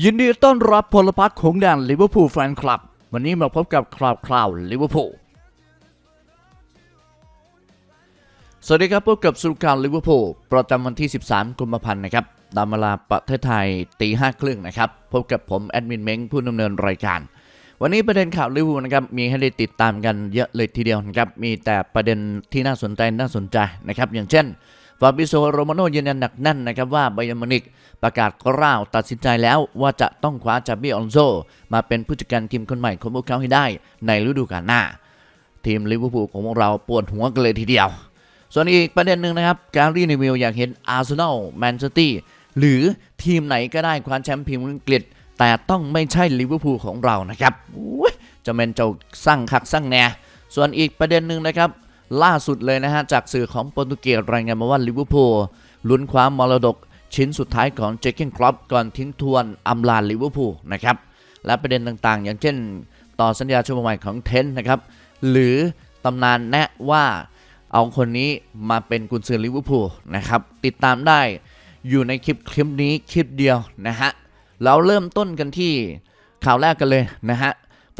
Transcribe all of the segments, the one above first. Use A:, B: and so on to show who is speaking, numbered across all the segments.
A: ยินดีต้อนรับพลพัฒน์ของแดนลิเวอร์พูลแฟนคลับ วันนี้มาพบกับคราวคราวลิเวอร์พูลสวัสดีครับพบกับสุรการลิเวอร์พูลประจำวันที่ 13 กุมภาพันธ์นะครับตามเวลาประเทศไทยตีห้าครึ่งนะครับ พบกับผมแอดมินเม้งผู้ดำเนินรายการ วันนี้ประเด็นข่าวลิเวอร์พูลนะครับมีให้ได้ติดตามกันเยอะเลยทีเดียวนะครับมีแต่ประเด็นที่น่าสนใจน่าสนใจนะครับอย่างเช่น ฟาบิโซโรมาโนยืนยันหนักแน่นนะครับว่าไบยมิวนิกประกาศกล้าวตัดสินใจแล้วว่าจะต้องคว้าจาบิออนโซมาเป็นผู้จัดการทีมคนใหม่ของพวกเขาให้ได้ในฤดูกาลหน้า ทีมลิเวอร์พูลของเราปวดหัวกันเลยทีเดียว ส่วนอีกประเด็นหนึ่งนะครับ การรีนิวิวอยากเห็นอาร์เซนอลแมนเชสเตอร์หรือทีมไหนก็ได้คว้าแชมป์พรีเมียร์ลีกอังกฤษแต่ต้องไม่ใช่ลิเวอร์พูลของเรานะครับจะเป็นเจ้าสร้างคักสร้างแหน่ส่วนอีกประเด็นหนึ่งนะครับ ล่าสุดเลยนะฮะ จากสื่อของโปรตุเกสรายงานมาว่าลิเวอร์พูลลุ้นคว้ามรดกชิ้นสุดท้ายของเจคเกนครอปก่อนทิ้งทวนอำลาลิเวอร์พูลนะครับ และประเด็นต่างๆ อย่างเช่น ต่อสัญญาชั่วโมงใหม่ของเทนต์นะครับ หรือตำนานแนะว่าเอาคนนี้มาเป็นกุนซือลิเวอร์พูลนะครับ ติดตามได้อยู่ในคลิปคลิปนี้คลิปเดียวนะฮะเราเริ่มต้นกันที่ข่าวแรกกันเลยนะฮะ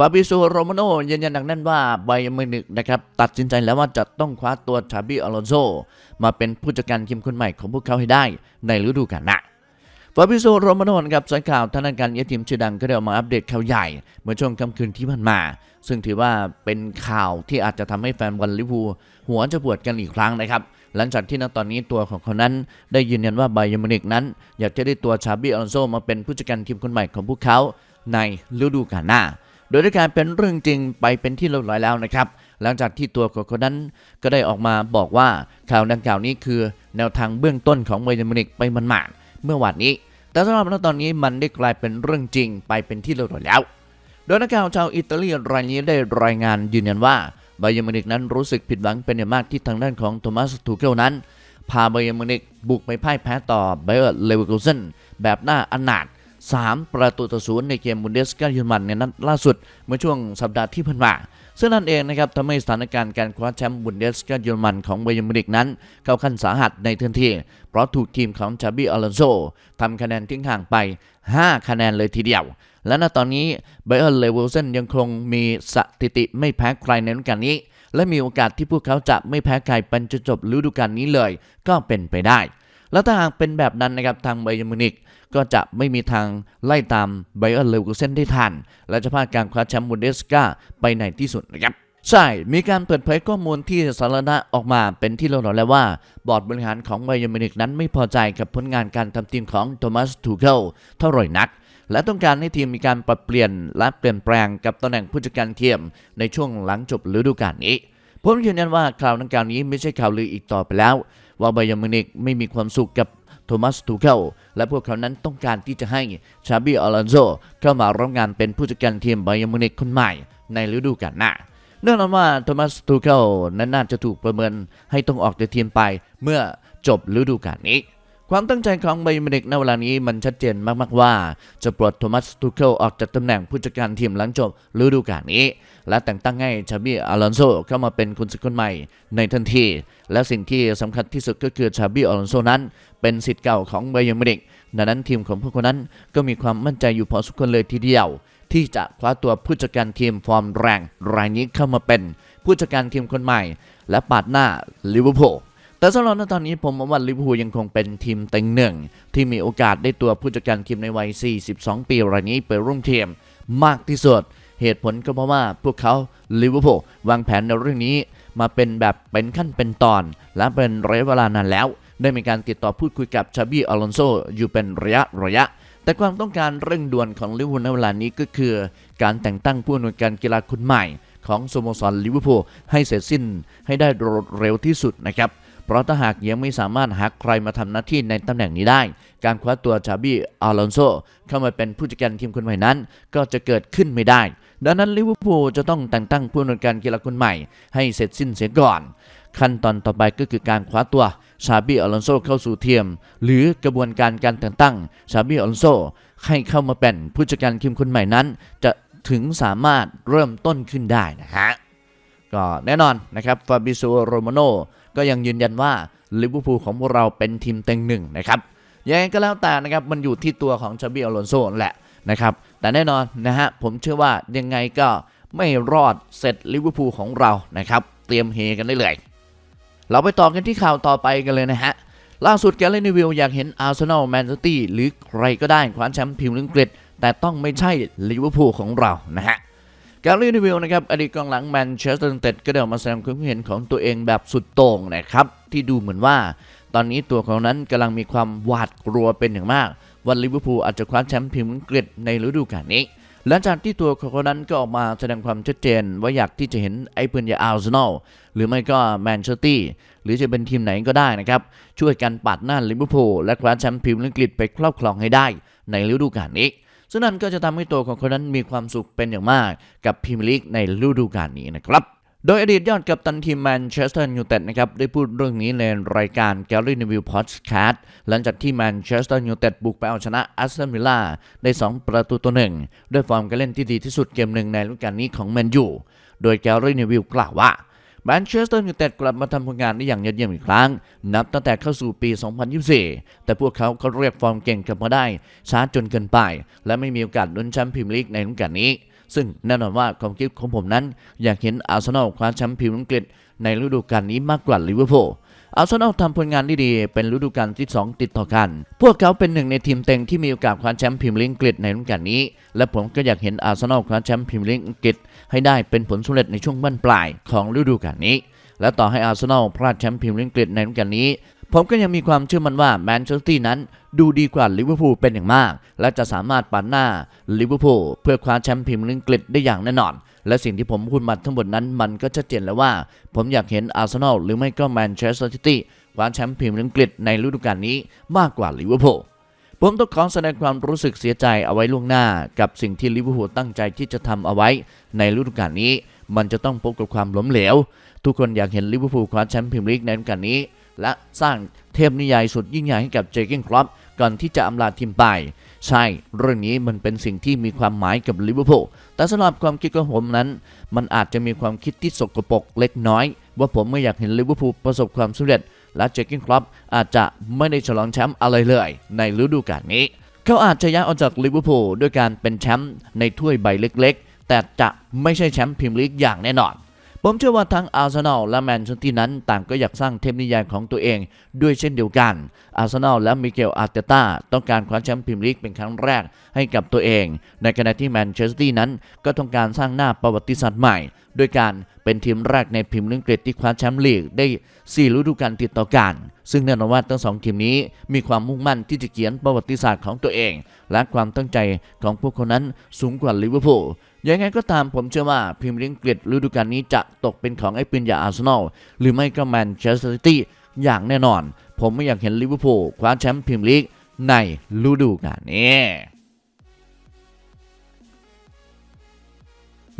A: าบิโซโรมาโนยืนยันหนักแน่นว่าไบเยร์นมินิกนะครับตัดสินใจแล้วว่าจะต้องคว้าตัวชาบิอลอนโซมาเป็นผู้จัดการทีมคนใหม่ของพวกเขาให้ได้ในฤดูกาลหน้าฟาบิโซโรมาโนนครับสายข่าวทางด้านการเยทีมชื่อดังก็ได้ออกมาอัปเดตข่าวใหญ่ เมื่อช่วงค่ำคืนที่ผ่านมา ซึ่งถือว่าเป็นข่าวที่อาจจะทำให้แฟนบอลลิเวอร์พูลหัวจะปวดกันอีกครั้งนะครับ หลังจากที่ณตอนนี้ตัวของเขานั้น ได้ยืนยันว่าไบยมินิกนั้น อยากจะได้ตัวชาบิอลอนโซมาเป็นผู้จัดการทีมคนใหม่ของพวกเขาในฤดูกาลหน้า โดยได้การเป็นเรื่องจริงไปเป็นที่เรียบร้อยแล้วนะครับ หลังจากที่ตัวของเขานั้นก็ได้ออกมาบอกว่าข่าวดังกล่าวนี้คือแนวทางเบื้องต้นของไบเยร์นมินิกไปมันหมาดๆเมื่อวานนี้ แต่สำหรับณตอนนี้มันได้กลายเป็นเรื่องจริงไปเป็นที่เรียบร้อยแล้ว โดยนักข่าวชาวอิตาลีรายนี้ได้รายงานยืนยันว่าไบเยร์นมินิกนั้นรู้สึกผิดหวังเป็นอย่างมากที่ทางด้านของโทมัสทูเกลนั้นพาไบเยร์นมินิกบุกไปพ่ายแพ้ต่อไบเออร์เลเวอร์คูเซนแบบหน้าอนาถ 3 ประตูต่อศูนย์ในเกมบุนเดสกาเยอรมันในนัดล่าสุดเมื่อช่วงสัปดาห์ที่ผ่านมาซึ่งนั่นเองนะครับทำให้สถานการณ์การคว้าแชมป์บุนเดสกาเยอรมันของไบเยร์นมิวนิกนั้น เข้าขั้นสาหัสในทันที เพราะถูกทีมของชาบิอลอนโซทำคะแนนทิ้งห่างไป 5 คะแนนเลยทีเดียว และณตอนนี้ไบเออร์เลเวอร์เซนยังคงมีสถิติไม่แพ้ใครในฤดูกาลนี้ และมีโอกาสที่พวกเขาจะไม่แพ้ใครเป็นจนจบฤดูกาลนี้เลย ก็เป็นไปได้ แล้วถ้าหากเป็นแบบนั้นนะครับทางไบเยร์มิวนิกก็จะไม่มีทางไล่ตามไบเออร์เลเวอร์เซนได้ทัน และจะพลาดการคว้าแชมป์บุนเดสกาไปในที่สุดนะครับใช่ มีการเปิดเผยข้อมูลที่สาธารณะออกมาเป็นที่รู้แล้วว่า บอร์ดบริหารของไบเยร์มิวนิกนั้นไม่พอใจกับผลงานการทำทีมของโทมัสทูเคิลเท่าไหร่นัก และต้องการให้ทีมมีการปรับเปลี่ยนและเปลี่ยนแปลงกับตำแหน่งผู้จัดการทีมในช่วงหลังจบฤดูกาลนี้ผมยืนยันว่าข่าวดังกล่าวนี้ไม่ใช่ข่าวลืออีกต่อไปแล้ว ว่าไบยมินิกไม่มีความสุขกับโทมัสทูเคิลและพวกเขานั้นต้องการที่จะให้ชาบิอลอนโซเข้ามารับงานเป็นผู้จัดการทีมไบยมินิกคนใหม่ในฤดูกาลหน้าเนื่องจากว่าโทมัสทูเคิลนั้นน่าจะถูกประเมินให้ต้องออกจากทีมไปเมื่อจบฤดูกาลนี้ ความตั้งใจของไบเยร์นมินิกในเวลานี้มันชัดเจนมากๆว่า จะปลดโทมัสทูเคิลออกจากตำแหน่งผู้จัดการทีมหลังจบฤดูกาลนี้ และแต่งตั้งให้ชาบิอลอนโซเข้ามาเป็นคุณศึกคนใหม่ในทันที และสิ่งที่สำคัญที่สุดก็คือชาบิอลอนโซนั้น เป็นสิทธิ์เก่าของไบเยร์นมินิกดังนั้นทีมของพวกคนนั้นก็มีความมั่นใจอยู่พอสมควรเลยทีเดียว ที่จะคว้าตัวผู้จัดการทีมฟอร์มแรงรายนี้เข้ามาเป็นผู้จัดการทีมคนใหม่ และปาดหน้าลิเวอร์พูล แต่สำหรับตอนนี้ผมมองว่าลิเวอร์พูลยังคงเป็นทีมเต็งหนึ่งที่มีโอกาสได้ตัวผู้จัดการทีมในวัย 42 ปีรายนี้ไปร่วมทีมมากที่สุด เหตุผลก็เพราะว่าพวกเขาลิเวอร์พูลวางแผนในเรื่องนี้มาเป็นแบบเป็นขั้นเป็นตอน และเป็นระยะเวลานานแล้ว ได้มีการติดต่อพูดคุยกับชาบีอลอนโซอยู่เป็นระยะระยะ แต่ความต้องการเร่งด่วนของลิเวอร์พูลในเวลานี้ก็คือ การแต่งตั้งผู้อำนวยการกีฬาคนใหม่ ของสโมสรลิเวอร์พูลให้เสร็จสิ้นให้ได้เร็วที่สุดนะครับ เพราะถ้าหากยังไม่สามารถหาใครมาทำหน้าที่ในตำแหน่งนี้ได้ การคว้าตัวชาบี้อลอนโซเข้ามาเป็นผู้จัดการทีมคนใหม่นั้น ก็จะเกิดขึ้นไม่ได้ ดังนั้นลิเวอร์พูลจะต้องแต่งตั้งผู้อำนวยการกีฬาคนใหม่ ให้เสร็จสิ้นเสียก่อน ขั้นตอนต่อไปก็คือการคว้าตัวชาบี้อลอนโซเข้าสู่ทีมหรือกระบวนการการแต่งตั้งชาบี้อลอนโซให้เข้ามาเป็นผู้จัดการทีมคนใหม่นั้น จะถึงสามารถเริ่มต้นขึ้นได้นะฮะก็แน่นอนนะครับฟาบิโซโรมาโน ก็ยังยืนยันว่าลิเวอร์พูลของพวกเราเป็นทีมเต็งหนึ่งนะครับยังไงก็แล้วแต่นะครับมันอยู่ที่ตัวของชาบิอลอนโซแหละนะครับแต่แน่นอนนะฮะผมเชื่อว่ายังไงก็ไม่รอดเสร็จลิเวอร์พูลของเรานะครับเตรียมเฮกันได้เลยเราไปต่อกันที่ข่าวต่อไปกันเลยนะฮะล่าสุดแกลเลนวิลอยากเห็นอาร์เซนอลแมนซิตี้หรือใครก็ได้คว้าแชมป์พรีเมียร์ลีกอังกฤษแต่ต้องไม่ใช่ลิเวอร์พูลของเรานะฮะ กลเลนวิลนะครับอดีตกองหลังแมนเชสเตอร์ยูไนเต็ดก็ได้ออกมาแสดงความคิดเห็นของตัวเองแบบสุดโต่งนะครับ ที่ดูเหมือนว่า ตอนนี้ตัวของนั้นกำลังมีความหวาดกลัวเป็นอย่างมาก ว่าลิเวอร์พูลอาจจะคว้าแชมป์พรีเมียร์ลีกอังกฤษในฤดูกาลนี้หลังจากที่ตัวเขานั้นก็ออกมาแสดงความชัดเจน ว่าอยากที่จะเห็นไอ้เพื่อนยาอาร์เซนอลหรือไม่ก็แมนเชสเตอร์หรือจะเป็นทีมไหนก็ได้นะครับ ช่วยกันปัดหน้าลิเวอร์พูลและคว้าแชมป์พรีเมียร์ลีกอังกฤษไปครอบครองให้ได้ในฤดูกาลนี้ ซึ่งนั่นก็จะทำให้ตัวของเขานั้นมีความสุขเป็นอย่างมากกับพรีเมียร์ลีกในฤดูกาลนี้นะครับโดยอดีตยอดกัปตันทีมแมนเชสเตอร์ยูไนเต็ดนะครับได้พูดเรื่องนี้ในรายการ Gary Neville Podcast หลังจากที่แมนเชสเตอร์ยูไนเต็ดบุกไปเอาชนะอัสตันวิลล่าได้ 2 ประตูต่อหนึ่งด้วยฟอร์มการเล่นที่ดีที่สุดเกมหนึ่งในฤดูกาลนี้ของแมนยูโดย Gary Neville กล่าวว่า แมนเชสเตอร์ยูไนเต็ดกลับมาทำผลงานได้อย่างยอดเยี่ยมอีกครั้ง นับตั้งแต่เข้าสู่ปี 2024 แต่พวกเขาก็เรียกฟอร์มเก่งกลับมาได้ ช้าจนเกินไป และไม่มีโอกาสลุ้นแชมป์พรีเมียร์ลีกในฤดูกาลนี้ ซึ่งแน่นอนว่าความคิดของผมนั้น อยากเห็นอาร์เซนอลคว้าแชมป์พรีเมียร์ลีกอังกฤษในฤดูกาลนี้มากกว่าลิเวอร์พูล อาร์เซนอลทำผลงานได้ดี เป็นฤดูกาลที่ 2 ติดต่อกัน พวกเขาเป็นหนึ่งในทีมเต็งที่มีโอกาสคว้าแชมป์พรีเมียร์ลีกอังกฤษในฤดูกาลนี้ และผมก็อยากเห็นอาร์เซนอลคว้าแชมป์พรีเมียร์ลีกอังกฤษให้ได้เป็นผลสำเร็จในช่วงบั้นปลายของฤดูกาลนี้ และต่อให้อาร์เซนอลพลาดแชมป์พรีเมียร์ลีกอังกฤษในฤดูกาลนี้ ผมก็ยังมีความเชื่อมั่นว่าแมนเชสเตอร์นั้นดูดีกว่าลิเวอร์พูลเป็นอย่างมาก และจะสามารถปัดหน้าลิเวอร์พูลเพื่อคว้าแชมป์พรีเมียร์ลีกอังกฤษได้อย่างแน่นอน และสิ่งที่ผมพูดมาทั้งหมดนั้นมันก็ชัดเจนแล้วว่า ผมอยากเห็นอาร์เซนอลหรือไม่ก็แมนเชสเตอร์ซิตี้คว้าแชมป์พรีเมียร์ลีกอังกฤษในฤดูกาลนี้มากกว่าลิเวอร์พูลผมต้องขอแสดงความรู้สึกเสียใจเอาไว้ล่วงหน้า กับสิ่งที่ลิเวอร์พูลตั้งใจที่จะทำเอาไว้ในฤดูกาลนี้ มันจะต้องพบกับความล้มเหลว ทุกคนอยากเห็นลิเวอร์พูลคว้าแชมป์พรีเมียร์ลีกในฤดูกาลนี้ และสร้างเทพนิยายสุดยิ่งใหญ่ให้กับเจเกนครอปก่อนที่จะอำลาทีมไป ใช่ เรื่องนี้มันเป็นสิ่งที่มีความหมายกับลิเวอร์พูลแต่สำหรับความคิดของผมนั้น มันอาจจะมีความคิดที่สกปรกเล็กน้อย ว่าผมไม่อยากเห็นลิเวอร์พูลประสบความสำเร็จ และเจอร์เกนครอปอาจจะไม่ได้ฉลองแชมป์อะไรเลย ในฤดูกาลนี้ เขาอาจจะย้ายออกจากลิเวอร์พูลด้วยการเป็นแชมป์ในถ้วยใบเล็ก ๆ แต่จะไม่ใช่แชมป์พรีเมียร์ลีกอย่างแน่นอน ผมเชื่อว่าทั้งอาร์เซนอลและแมนเชสเตอร์นั้นต่างก็อยากสร้างเทพนิยายของตัวเองด้วยเช่นเดียวกัน อาร์เซนอลและมิเกลอาร์เตต้าต้องการคว้าแชมป์พรีเมียร์ลีกเป็นครั้งแรกให้กับตัวเอง ในขณะที่แมนเชสเตอร์นั้นก็ต้องการสร้างหน้าประวัติศาสตร์ใหม่ด้วยการเป็นทีมแรกในพรีเมียร์ลีกอังกฤษที่คว้าแชมป์ลีกได้ 4 ฤดูกาลติดต่อกัน ซึ่งแน่นอนว่าทั้งสองทีมนี้มีความมุ่งมั่นที่จะเขียนประวัติศาสตร์ของตัวเอง และความตั้งใจของพวกเขานั้นสูงกว่าลิเวอร์พูลยังไงก็ตามผมเชื่อว่าพรีเมียร์ลีกอังกฤษฤดูกาลนี้จะตกเป็นของไอ้ปืนยาอาร์เซนอลหรือไม่ก็แมนเชสเตอร์ซิตี้อย่างแน่นอน ผมไม่อยากเห็นลิเวอร์พูลคว้าแชมป์พรีเมียร์ลีกในฤดูกาลนี้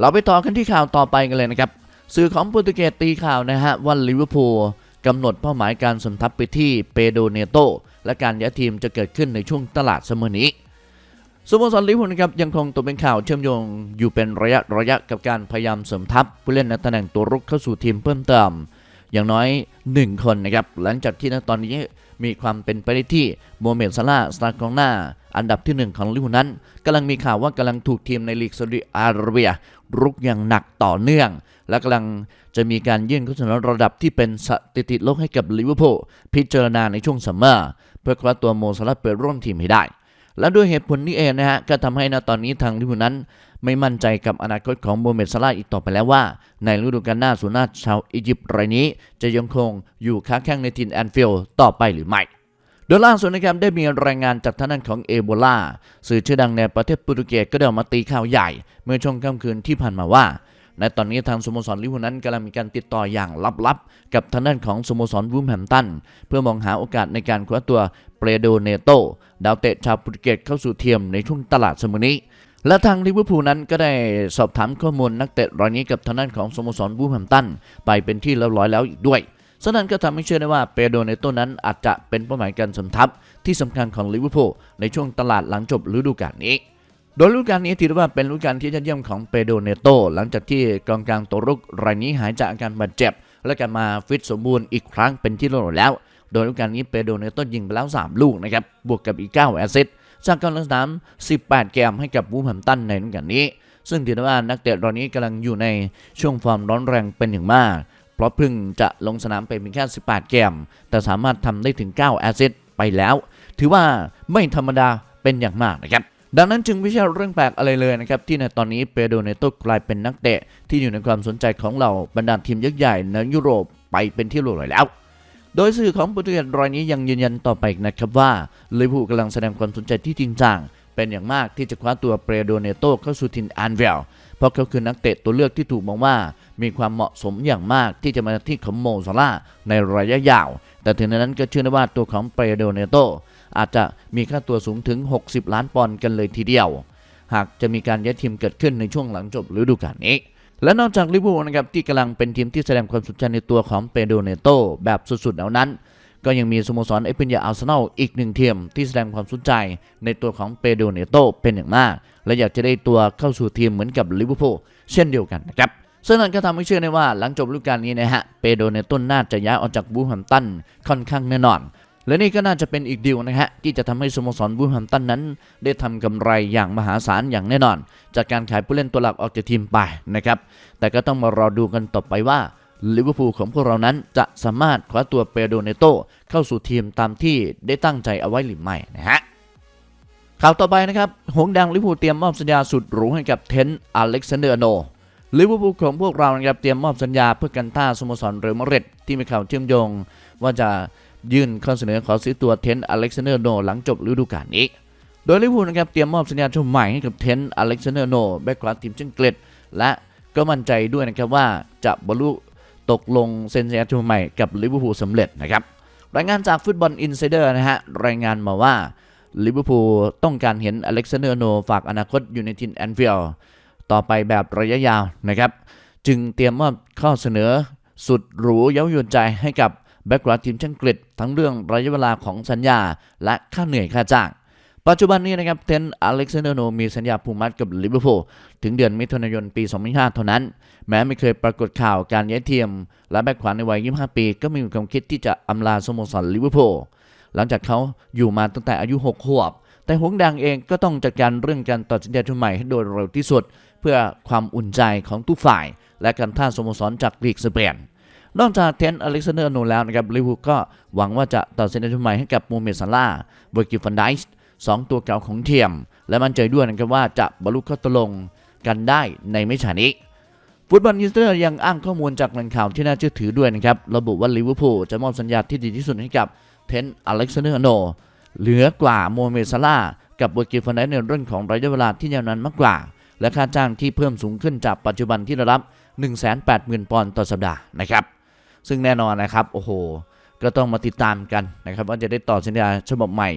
A: เราไปต่อกันที่ข่าวต่อไปกันเลยนะครับ สื่อของโปรตุเกสตีข่าวนะฮะว่าลิเวอร์พูลกำหนดเป้าหมายการสนทับไปที่เปโดเนโต และการย้ายทีมจะเกิดขึ้นในช่วงตลาดเสมอนี้สโมสรลิเวอร์พูลนะครับยังคงตกเป็นข่าวเชื่อมโยงอยู่เป็นระยะระยะกับการพยายามเสริมทัพผู้เล่นในตำแหน่งตัวรุกเข้าสู่ทีมเพิ่มเติมอย่างน้อย 1 คนนะครับหลังจากที่ณตอนนี้มีความเป็นไปได้ที่โมเมดซาลาสตาร์กองหน้า อันดับที่ 1 ของลิเวอร์พูลนั้นกำลังมีข่าวว่ากำลังถูกทีมในลีกซาอุดิอาระเบียรุกอย่างหนักต่อเนื่อง และกำลังจะมีการยื่นข้อเสนอระดับที่เป็นสถิติโลกให้กับลิเวอร์พูลพิจารณาในช่วงซัมเมอร์เพื่อคว้าตัวโมซาลาห์ไปร่วมทีมให้ได้ และด้วยเหตุผลนี้เองนะฮะก็ทำให้ณตอนนี้ทางลิเวอร์พูลนั้น ไม่มั่นใจกับอนาคตของโมเมดซาลาห์อีกต่อไปแล้วว่า ในฤดูกาลหน้าสุนาชาวอียิปต์รายนี้ จะยังคงอยู่ค้าแข้งในทีมแอนฟิลด์ต่อไปหรือไม่ ดยล่าสุดนะครับได้มีรายงานจากท่านนั้นของเอโบลาสื่อชื่อดังในประเทศโปรตุเกสก็ได้ออกมาตีข่าวใหญ่ เมื่อช่วงค่ำคืนที่ผ่านมาว่าในตอนนี้ทางสโมสรลิเวอร์พูลนั้นกำลังมีการติดต่ออย่างลับๆ กับทางด้านของสโมสรวูมแฮมตัน เพื่อมองหาโอกาสในการคว้าตัวเปรโดเนโตดาวเตะชาวโปรตุเกสเข้าสู่เทียมในช่วงตลาดสมอนี้ และทางลิเวอร์พูลนั้นก็ได้สอบถามข้อมูลนักเตะรายนี้กับทางด้านของสโมสรวูมแฮมตัน ไปเป็นที่เรียบร้อยแล้วอีกด้วย ฉะนั้นก็ทำให้เชื่อได้ว่าเปโดเนโตนั้นอาจจะเป็นเป้าหมายการสมทัพที่สำคัญของลิเวอร์พูลในช่วงตลาดหลังจบฤดูกาลนี้ โดยฤดูกาลนี้ถือว่าเป็นฤดูกาลที่ยอดเยี่ยมของเปโดเนโตหลังจากที่กองกลางตัวรุกรายนี้หายจากอาการบาดเจ็บ และกลับมาฟิตสมบูรณ์อีกครั้งเป็นที่เรียบร้อยแล้ว โดยฤดูกาลนี้เปโดเนโตยิงไปแล้ว 3 ลูกนะครับบวกกับอีก 9 แอสซิสต์สร้างการลงสนาม 18 เกมให้กับวูแฮมตันในฤดูกาลนี้ซึ่งถือว่านักเตะรายนี้กำลังอยู่ในช่วงฟอร์มร้อนแรงเป็นอย่างมาก ราะเพิ่งจะลงสนามไปเพียงแค่ 18 เกม แต่สามารถทำได้ถึง 9 แอสซิสต์ไปแล้ว ถือว่าไม่ธรรมดาเป็นอย่างมากนะครับดังนั้นจึงไม่ใช่เรื่องแปลกอะไรเลยนะครับ ที่ในตอนนี้เปโดเนโตกลายเป็นนักเตะ ที่อยู่ในความสนใจของเราบรรดาทีมยักษ์ใหญ่ในยุโรปไปเป็นที่รู้เลยแล้ว โดยสื่อของโปรตุเกสรายนี้ยังยืนยันต่อไปอีกนะครับว่าลิเวอร์พูลกำลังแสดงความสนใจที่จริงจัง เป็นอย่างมากที่จะคว้าตัวเปโดเนโตเข้าสู่ทีมแอนเวลเพราะเขาคือนักเตะตัวเลือกที่ถูกมองว่ามีความเหมาะสมอย่างมากที่จะมาที่ของโมซาร่าในระยะยาว แต่ถึงนั้นก็เชื่อได้ว่าตัวของเปโดเนโตอาจจะมีค่าตัวสูงถึง 60 ล้านปอนด์กันเลยทีเดียว หากจะมีการย้ายทีมเกิดขึ้นในช่วงหลังจบฤดูกาลนี้และนอกจากลิเวอร์พูลนะครับที่กำลังเป็นทีมที่แสดงความสนใจในตัวของเปโดเนโตแบบสุดๆแล้วนั้น ก็ยังมีสโมสรเอเปนยาอาร์เซนอลอีกหนึ่งทีมที่แสดงความสนใจในตัวของเปโดเนโตเป็นอย่างมาก และอยากจะได้ตัวเข้าสู่ทีมเหมือนกับลิเวอร์พูลเช่นเดียวกันนะครับซึ่งนั่นก็ทำให้เชื่อได้ว่าหลังจบฤดูกาลนี้นะฮะเปโดเนโตน่าจะย้ายออกจากบูแฮมตันค่อนข้างแน่นอนและนี่ก็น่าจะเป็นอีกดีลนะฮะ ที่จะทำให้สโมสรบูแฮมตันนั้น ได้ทำกำไรอย่างมหาศาลอย่างแน่นอน จากการขายผู้เล่นตัวหลักออกจากทีมไปนะครับ แต่ก็ต้องมารอดูกันต่อไปว่า ลิเวอร์พูลของพวกเรานั้นจะสามารถคว้าตัวเปโดเนโตเข้าสู่ทีมตามที่ได้ตั้งใจเอาไว้หรือไม่นะฮะข่าวต่อไปนะครับ หงส์แดงลิเวอร์พูลเตรียมมอบสัญญาสุดหรูให้กับเทนต์อเล็กซานเดอร์โนลิเวอร์พูลของพวกเรานะครับเตรียมมอบสัญญาเพื่อกันท่าสโมสรเรอัลมาดริดที่มีข่าวเชื่อมโยง ว่าจะยื่นข้อเสนอขอซื้อตัวเทนต์อเล็กซานเดอร์โนหลังจบฤดูกาลนี้ โดยลิเวอร์พูลนะครับเตรียมมอบสัญญาฉบับใหม่ให้กับเทนต์อเล็กซานเดอร์โนแบ็กกราทีมเช่นเกรดและก็มั่นใจด้วยนะครับว่าจะบรรลุ ตกลงเซ็นสัญญาใหม่กับลิเวอร์พูลสำเร็จนะครับรายงานจากฟุตบอลอินไซเดอร์นะฮะรายงานมาว่าลิเวอร์พูลต้องการเห็นอเล็กซานเดอร์โนฝากอนาคตอยู่ในทีมแอนฟิลด์ต่อไปแบบระยะยาวนะครับ จึงเตรียมมอบข้อเสนอสุดหรูเย้ายวนใจให้กับแบ็กกราวด์ทีมช่างกฤษทั้งเรื่องระยะเวลาของสัญญา และค่าเหนื่อยค่าจ้าง ปัจจุบันนี้นะครับเทนอเล็กซานเดอร์โนมีสัญญาผูกมัดกับลิเวอร์พูลถึงเดือนมิถุนายนปี 2005 เท่านั้น แม้ไม่เคยปรากฏข่าวการย้ายทีมและแบ็กขวาในวัย 25 ปี ก็มีความคิดที่จะอำลาสโมสรลิเวอร์พูลหลังจากเขาอยู่มาตั้งแต่อายุ 6 ขวบ แต่หงส์แดงเองก็ต้องจัดการเรื่องการตัดสินใจชุดใหม่ให้โดยเร็วที่สุด เพื่อความอุ่นใจของทุกฝ่าย และการท่าสโมสรจากลีกสเปนนอกจากเทนอเล็กซานเดอร์โนแล้วนะครับลิเวอร์พูลก็หวังว่าจะตัดสินใจชุดใหม่ให้กับโมเมดซาร่าเวอร์กิฟันไดส์ สองตัวเก่าของเทียม และมั่นใจด้วยนะครับว่าจะบรรลุข้อตกลงกันได้ในไม่ช้านี้ฟุตบอลนิวซีแลนด์ยังอ้างข้อมูลจากแหล่งข่าวที่น่าเชื่อถือด้วยนะครับ ระบุว่าลิเวอร์พูลจะมอบสัญญาที่ดีที่สุดให้กับเทนอเล็กซานเดอร์โน เหลือกว่าโมเมซาร่ากับเวอร์กิฟันไดในเรื่องของระยะเวลาที่ยาวนานมากกว่า และค่าจ้างที่เพิ่มสูงขึ้นจากปัจจุบันที่ได้รับ 180,000 ปอนด์ต่อสัปดาห์นะครับ ซึ่งแน่นอนนะครับ โอ้โห ก็ต้องมาติดตามกันนะครับว่าจะได้ต่อสัญญาฉบับใหม่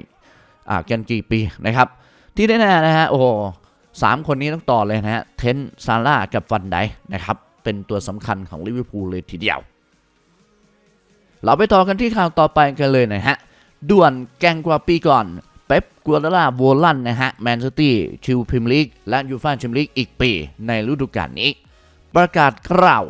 A: อ่ากันกี่ปีนะครับ ที่แน่ๆนะฮะโอ้สามคนนี้ต้องต่อเลยนะฮะเทนซาร่ากับฟันไดนะครับเป็นตัวสำคัญของลิเวอร์พูลเลยทีเดียว เราไปต่อกันที่ข่าวต่อไปกันเลยนะฮะด่วนแกงกว่าปีก่อนเป๊ปกัวลาล่าโวลันนะฮะแมนซิตี้ชิวพรีเมียร์ลีกและยูฟ่าแชมเปี้ยนลีกอีกปีในฤดูกาลนี้ ประกาศกล่าว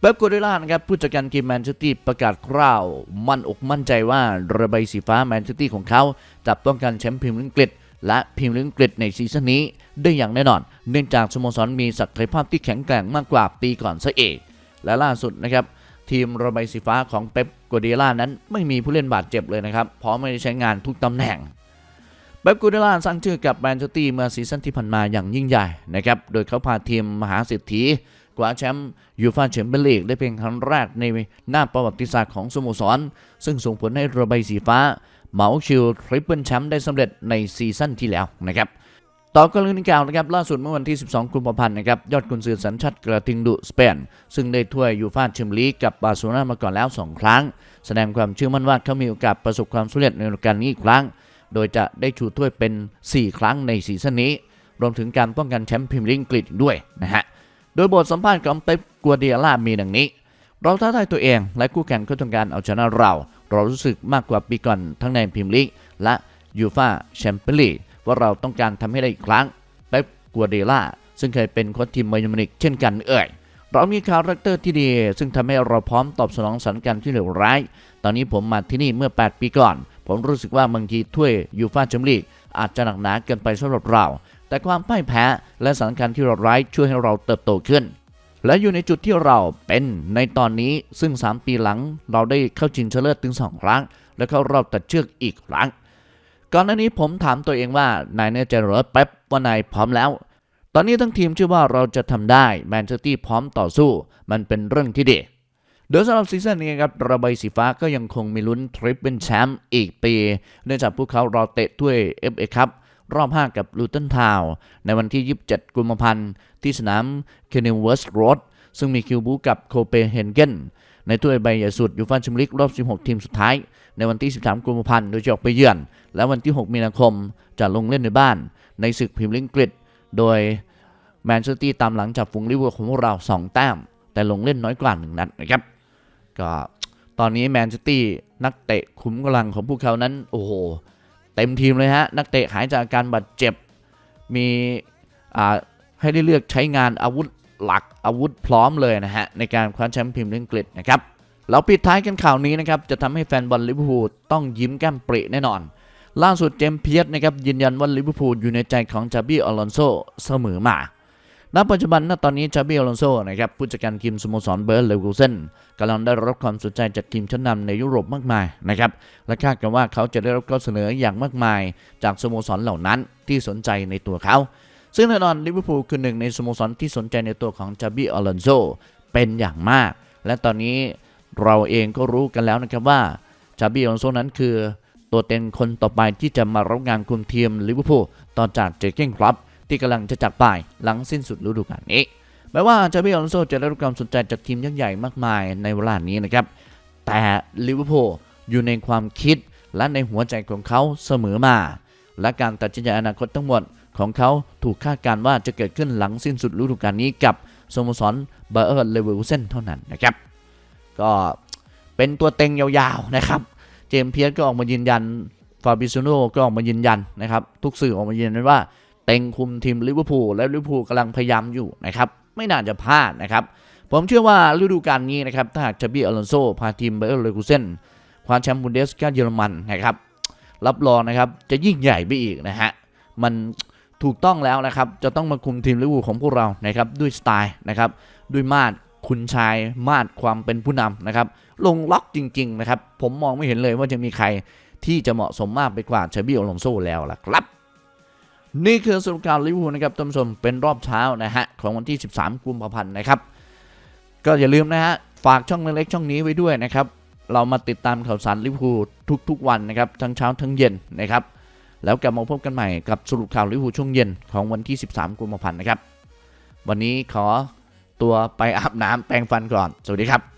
A: เป๊ปกัวเดล่านะครับผู้จัดการทีมแมนซิตี้ประกาศกล่าว มั่นอกมั่นใจว่าระบายสีฟ้าแมนซิตี้ของเขาจะป้องกันแชมป์พรีเมียร์ลีกอังกฤษและพรีเมียร์ลีกอังกฤษในซีซั่นนี้ได้อย่างแน่นอน เนื่องจากสโมสรมีศักยภาพที่แข็งแกร่งมากกว่าปีก่อนซะเองและล่าสุดนะครับทีมระบายสีฟ้าของเป๊ปกัวเดล่านั้นไม่มีผู้เล่นบาดเจ็บเลยนะครับเพราะไม่ได้ใช้งานทุกตำแหน่งเป๊ปกูเดล่าสร้างชื่อกับแมนเชสเตอร์เมื่อซีซั่นที่ผ่านมาอย่างยิ่งใหญ่นะครับ โดยเขาพาทีมมหาเศรษฐี กว่าแชมป์ยูฟาแชมเปี้ยนลีกได้เพียงครั้งแรกในหน้าประวัติศาสตร์ของสโมสร ซึ่งส่งผลให้ระบายสีฟ้าเมาชิลทริปเปิลแชมป์ได้สำเร็จในซีซั่นที่แล้วนะครับต่อกรณีกล่าวนะครับล่าสุดเมื่อวันที่ 12 กุมภาพันธ์นะครับยอดกุนซือสัญชาติกระทิงดุสเปน ซึ่งได้ถ้วยยูฟ่าแชมเปี้ยนลีกกับบาร์เซโลนามาก่อนแล้ว 2 ครั้ง แสดงความเชื่อมั่นว่าเขามีโอกาสประสบความสำเร็จในฤดูกาลนี้อีกครั้ง โดยจะได้ชูถ้วยเป็น 4 ครั้งในซีซั่นนี้ รวมถึงการป้องกันแชมป์พรีเมียร์ลีกอังกฤษอีกด้วยนะฮะ โดยบทสัมภาษณ์ของเป๊ปกัวเดียล่ามีดังนี้ เราท้าทายตัวเองและคู่แข่งก็ต้องการเอาชนะเรา เรารู้สึกมากกว่าปีก่อนทั้งในพรีเมียร์ลีกและยูฟาแชมเปี้ยนลีกว่าเราต้องการทำให้ได้อีกครั้งเป๊ปกัวเดล่าซึ่งเคยเป็นโค้ชทีมไบาเยิร์มนิกเช่นกันเอ่ยเรามีคาแรคเตอร์ที่ดี ซึ่งทำให้เราพร้อมตอบสนองสถานการณ์ที่เลวร้าย ตอนนี้ผมมาที่นี่เมื่อ 8 ปีก่อน ผมรู้สึกว่าบางทีถ้วยยูฟาแชมเปี้ยนลีกอาจจะหนักหนาเกินไปสำหรับเรา แต่ความพ่ายแพ้และสถานการณ์ที่เราร้ายช่วยให้เราเติบโตขึ้น และอยู่ในจุดที่เราเป็นในตอนนี้ซึ่ง 3 ปีหลังเราได้เข้าชิงชนะเลิศถึง 2 ครั้ง และเข้ารอบตัดเชือกอีกครั้ง ก่อนหน้านี้ผมถามตัวเองว่านายแน่ใจเหรอเป๊ปว่านายพร้อมแล้ว ตอนนี้ทั้งทีมเชื่อว่าเราจะทำได้แมนเชสเตอร์พร้อมต่อสู้ มันเป็นเรื่องที่ดีโดยสำหรับซีซั่นนี้ครับระบายสีฟ้าก็ยังคงมีลุ้นทริปเป็นแชมป์อีกปี เนื่องจากพวกเขารอเตะถ้วย FA ครับ รอบ 5 กับลูตันทาวในวันที่ 27 กุมภาพันธ์ ที่สนามเคเนเวิร์สโรดซึ่งมีคิวบูกับโคเปเฮนเกนในถ้วยใบใหญ่สุดยูฟ่าแชมเปี้ยนลีกรอบ 16 ทีมสุดท้าย ในวันที่ 13 กุมภาพันธ์โดยจะออกไปเยือน และวันที่ 6 มีนาคมจะลงเล่นในบ้าน ในศึกพรีเมียร์ลีกอังกฤษโดยแมนเชสเตอร์ตามหลังจากฝูงลิเวอร์พูลของพวกเรา 2 แต้ม แต่ลงเล่นน้อยกว่า 1 นัดนะครับ ก็ตอนนี้แมนเชสเตอร์นักเตะขุมกำลังของพวกเขานั้น โอ้โห เต็มทีมเลยฮะ นักเตะหายจากอาการบาดเจ็บ มีอ่าให้ได้เลือกใช้งานอาวุธหลักอาวุธพร้อมเลยนะฮะ ในการคว้าแชมป์พรีเมียร์ลีกอังกฤษนะครับเราปิดท้ายกันข่าวนี้นะครับ จะทำให้แฟนบอลลิเวอร์พูลต้องยิ้มแก้มปริแน่นอน ล่าสุดเจมส์เพียสนะครับยืนยันว่าลิเวอร์พูลอยู่ในใจของจาบี้อลอนโซเสมอมา ณปัจจุบันณตอนนี้จาบีอลอนโซนะครับผู้จัดการทีมสโมสรเบอร์เลวกูเซนกำลังได้รับความสนใจจากทีมชั้นนำในยุโรปมากมายนะครับและคาดกันว่าเขาจะได้รับข้อเสนออย่างมากมาย จากสโมสรเหล่านั้นที่สนใจในตัวเขา ซึ่งแน่นอนลิเวอร์พูลคือหนึ่งในสโมสรที่สนใจในตัวของจาบีอลอนโซเป็นอย่างมาก และตอนนี้เราเองก็รู้กันแล้วนะครับว่าจาบีอลอนโซนั้นคือตัวเต็งคนต่อไปที่จะมารับงานคุมทีมลิเวอร์พูลต่อจากเจเก้นครับ ที่กำลังจะจากไปหลังสิ้นสุดฤดูกาลนี้แม้ว่าจาบี้อลอนโซจะได้รับความสนใจจากทีมยักษ์ใหญ่มากมายในเวลานี้นะครับ แต่ลิเวอร์พูลอยู่ในความคิดและในหัวใจของเขาเสมอมา และการตัดสินใจอนาคตทั้งหมดของเขาถูกคาดการณ์ว่าจะเกิดขึ้นหลังสิ้นสุดฤดูกาลนี้กับสโมสรเบอร์เออร์เลเวอร์เซนเท่านั้นนะครับ ก็เป็นตัวเต็งยาวๆนะครับ เจมส์เพียสก็ออกมายืนยันฟาบิซิโนก็ออกมายืนยันนะครับ ทุกสื่อออกมายืนยันว่า เต็งคุมทีมลิเวอร์พูลและลิเวอร์พูลกำลังพยายามอยู่นะครับไม่น่าจะพลาดนะครับ ผมเชื่อว่าฤดูกาลนี้นะครับถ้าหากจาบี้อลอนโซพาทีมเบอร์เลกูเซนคว้าแชมป์บุนเดสกาเยอรมันนะครับรับรองนะครับจะยิ่งใหญ่ไปอีกนะฮะมันถูกต้องแล้วนะครับจะต้องมาคุมทีมลิเวอร์พูลของพวกเรานะครับด้วยสไตล์นะครับด้วยมาดคุณชายมาดความเป็นผู้นำนะครับลงล็อกจริง ๆ นะครับ ผมมองไม่เห็นเลยว่าจะมีใครที่จะเหมาะสมมากไปกว่าเชบี้อลองโซแล้วล่ะครับ นี่คือสรุปการลิเวอร์พูลนะครับท่านผู้ชมเป็นรอบเช้านะฮะของวันที่ 13 กุมภาพันธ์นะครับ ก็อย่าลืมนะฮะฝากช่องเล็กๆช่องนี้ไว้ด้วยนะครับ เรามาติดตามข่าวสารลิเวอร์พูลทุกๆวันนะครับทั้งเช้าทั้งเย็นนะครับ แล้วกลับมาพบกันใหม่กับสรุปข่าวลิเวอร์พูลช่วงเย็นของวันที่ 13 กุมภาพันธ์นะครับ วันนี้ขอตัวไปอาบน้ำแปรงฟันก่อน สวัสดีครับ